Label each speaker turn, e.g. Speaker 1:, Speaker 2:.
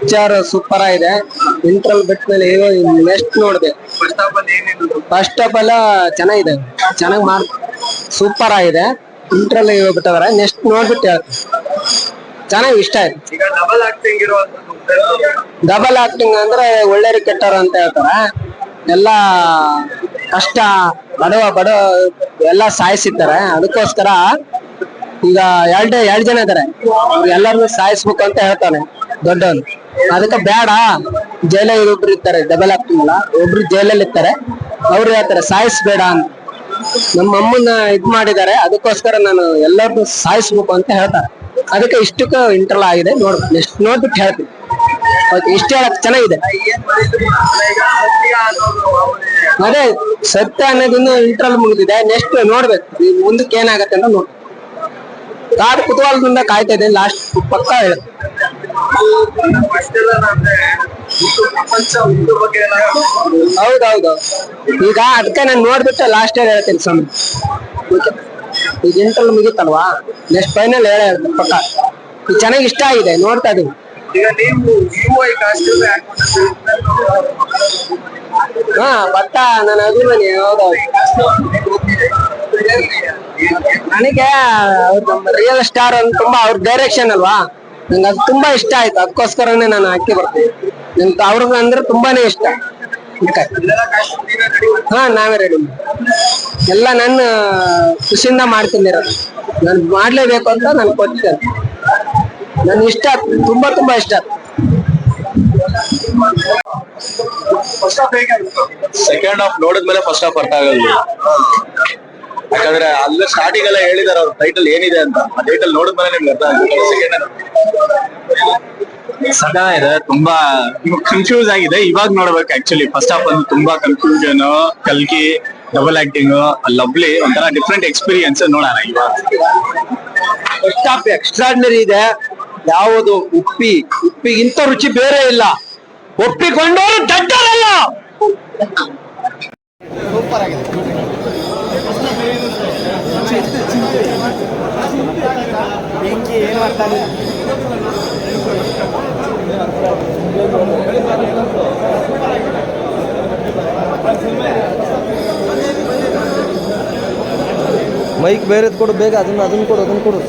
Speaker 1: Picture super ಆಗಿದೆ. Interval ಬಿಟ್ ಮೇಲೆ ನೆಕ್ಸ್ಟ್ ನೋಡಿದೆ.
Speaker 2: ಫಸ್ಟ್
Speaker 1: ಆಫ್ ಎಲ್ಲ ಚೆನ್ನಾಗಿದೆ. ಚೆನ್ನಾಗಿ ಮಾಡ್ ಸೂಪರ್ ಆಗಿದೆ. ಇಂಟ್ರಲ್ ಬಿಟ್ಟವ್ರೆ ನೆಕ್ಸ್ಟ್ ನೋಡ್ಬಿಟ್ಟು ಚೆನ್ನಾಗಿ ಇಷ್ಟ ಆಯ್ತು.
Speaker 2: ಈಗ ಡಬಲ್ ಆಕ್ಟಿಂಗ್ ಇರುವಂತದ್ದು
Speaker 1: ಡಬಲ್ ಆಕ್ಟಿಂಗ್ ಅಂದ್ರೆ ಒಳ್ಳೆಯವ್ರಿಗೆ ಕೆಟ್ಟವ್ರು ಅಂತ ಹೇಳ್ತಾರೆ. ಎಲ್ಲ ಕಷ್ಟ ಬಡವ ಬಡವ ಎಲ್ಲ ಸಾಯಿಸಿದ್ದಾರೆ ಅದಕ್ಕೋಸ್ಕರ ಈಗ ಎರಡ್ ಎರಡ್ ಜನ ಇದಾರೆ. ಎಲ್ಲರನ್ನು ಸಾಯಿಸ್ಬೇಕು ಅಂತ ಹೇಳ್ತಾನೆ ದೊಡ್ಡವನು ಅದಕ್ಕೆ ಬೇಡ. ಜೈಲಲ್ಲಿ ಒಬ್ರು ಇರ್ತಾರೆ ಡಬಲ್ ಆಗ್ತಿಲ್ಲ ಒಬ್ರು ಜೈಲಲ್ಲಿ ಇರ್ತಾರೆ. ಅವ್ರು ಹೇಳ್ತಾರೆ, ಸಾಯಿಸ್ಬೇಡ ಅಂತ. ನಮ್ಮ ಅಮ್ಮನ್ನ ಇದ್ ಮಾಡಿದ್ದಾರೆ. ಅದಕ್ಕೋಸ್ಕರ ನಾನು ಎಲ್ಲರನ್ನು ಸಾಯಿಸ್ಬೇಕು ಅಂತ ಹೇಳ್ತಾರೆ. ಅದಕ್ಕೆ ಇಷ್ಟಕ್ಕೆ ಇಂಟರ್ಲ್ ಆಗಿದೆ. ನೋಡ್ ನೆಕ್ಸ್ಟ್ ನೋಡ್ಬಿಟ್ಟು ಹೇಳ್ತೀನಿ. ಇಷ್ಟ ಹೇಳಕ್ ಚೆನ್ನಾಗಿದೆ. ಅದೇ ಸತ್ಯ ಅನ್ನೋದನ್ನ ಇಂಟ್ರಲ್ ಮುಗಿದಿದೆ. ನೆಕ್ಸ್ಟ್ ನೋಡ್ಬೇಕು. ಮುಂದಕ್ಕೆ ಏನಾಗತ್ತೆ ಅಂತ ನೋಡ್ ಕಾಡ್ ಕುತೂಹಲದಿಂದ ಕಾಯ್ತಾ ಇದೆ ಲಾಸ್ಟ್ ಪಕ್ಕ ಹೌದೌದು. ಈಗ ಅದಕ್ಕೆ ನಾನು ನೋಡ್ಬಿಟ್ಟು ಲಾಸ್ಟ್ ಇಯರ್ ಹೇಳ್ತೀನಿ ಸ್ವಾಮಿ. ಈಗ ಇಂಟರ್ ಮುಗೀತಲ್ವಾ? ನೆಕ್ಸ್ಟ್ ಫೈನಲ್ ಹೇಳ ಪಕ್ಕ. ಇದು ಚೆನ್ನಾಗಿ ಇಷ್ಟ ಆಗಿದೆ, ನೋಡ್ತಾ ಇದೀವಿ ಹಾ ಭತ್ತ ನನ್ನ ಅಭಿಮಾನಿ, ಹೌದೌದು. ನನಗೆ ಅವ್ರು ರಿಯಲ್ ಸ್ಟಾರ್ ಅಂತ ತುಂಬಾ ಅವ್ರ ಡೈರೆಕ್ಷನ್ ಅಲ್ವಾ? ನಂಗೆ ಅದು ತುಂಬಾ ಇಷ್ಟ ಆಯ್ತು. ಅದಕ್ಕೋಸ್ಕರನೇ ನಾನು ಹಾಕಿ ಬರ್ತೀನಿ. ನಿಮ್ ಅವ್ರಿಗೆ ಅಂದ್ರೆ ತುಂಬಾನೇ ಇಷ್ಟ. ಹಾ, ನಾವೇ ರೆಡಿ ಎಲ್ಲ ನನ್ನ ಖುಷಿಯಿಂದ ಮಾಡ್ತೀನಿ ನಾನು ಮಾಡ್ಲೇಬೇಕು ಅಂತ ನಾನು ಕೊಟ್ಟೆ ನನ್ ಇಷ್ಟ, ತುಂಬಾ ತುಂಬಾ ಇಷ್ಟ.
Speaker 3: ಸೆಕೆಂಡ್ ಹಾಫ್ ನೋಡಿದ್ಮೇಲೆ ಫಸ್ಟ್ ಹಾಫ್ ಅರ್ಥ ಆಗಲ್ಲ ಯಾಕಂದ್ರೆ ಅಲ್ಲ ಸ್ಟಾರ್ಟಿಂಗ್ ಎಲ್ಲ ಹೇಳಿದಾರೆ ಅವ್ರ ಟೈಟಲ್ ಏನಿದೆ ಅಂತ. ಆ ಟೈಟಲ್ ನೋಡಿದ್ಮೇಲೆ ನಿಮ್ಗೆ ಅರ್ಥ ಆಗುತ್ತೆ. ಸದಾ ಇದೆ ತುಂಬಾ ಕನ್ಫ್ಯೂಸ್ ಆಗಿದೆ. ಇವಾಗ ನೋಡ್ಬೇಕು ಆಕ್ಚುಲಿ ಫಸ್ಟ್ ಆಫ್ ಒಂದು ತುಂಬಾ ಕನ್ಫ್ಯೂಷನ್ ಕಲ್ಕಿ ಡಬಲ್ ಆಕ್ಟಿಂಗ್ ಲವ್ಲಿ ಒಂಥರ ಡಿಫ್ರೆಂಟ್ ಎಕ್ಸ್ಪೀರಿಯನ್ಸ್ ನೋಡೋಣ ಇವಾಗ.
Speaker 1: ಫಸ್ಟ್ ಆಫ್ ಎಕ್ಸ್ಟ್ರಾರ್ಡಿನರಿ ಇದೆ. ಯಾವುದು? ಉಪ್ಪಿ. ಉಪ್ಪಿಗಿಂತ ರುಚಿ ಬೇರೆ ಇಲ್ಲ. ಒಪ್ಪಿಕೊಂಡವರು ದಡ್ಡರಲ್ಲ.
Speaker 4: ಮೈಕ್ ಬೇರೆದ್ ಕೊಡು ಬೇಗ ಅದನ್ನ ಅದನ್ನ ಕೊಡು ಅದನ್ನ ಕೊಡು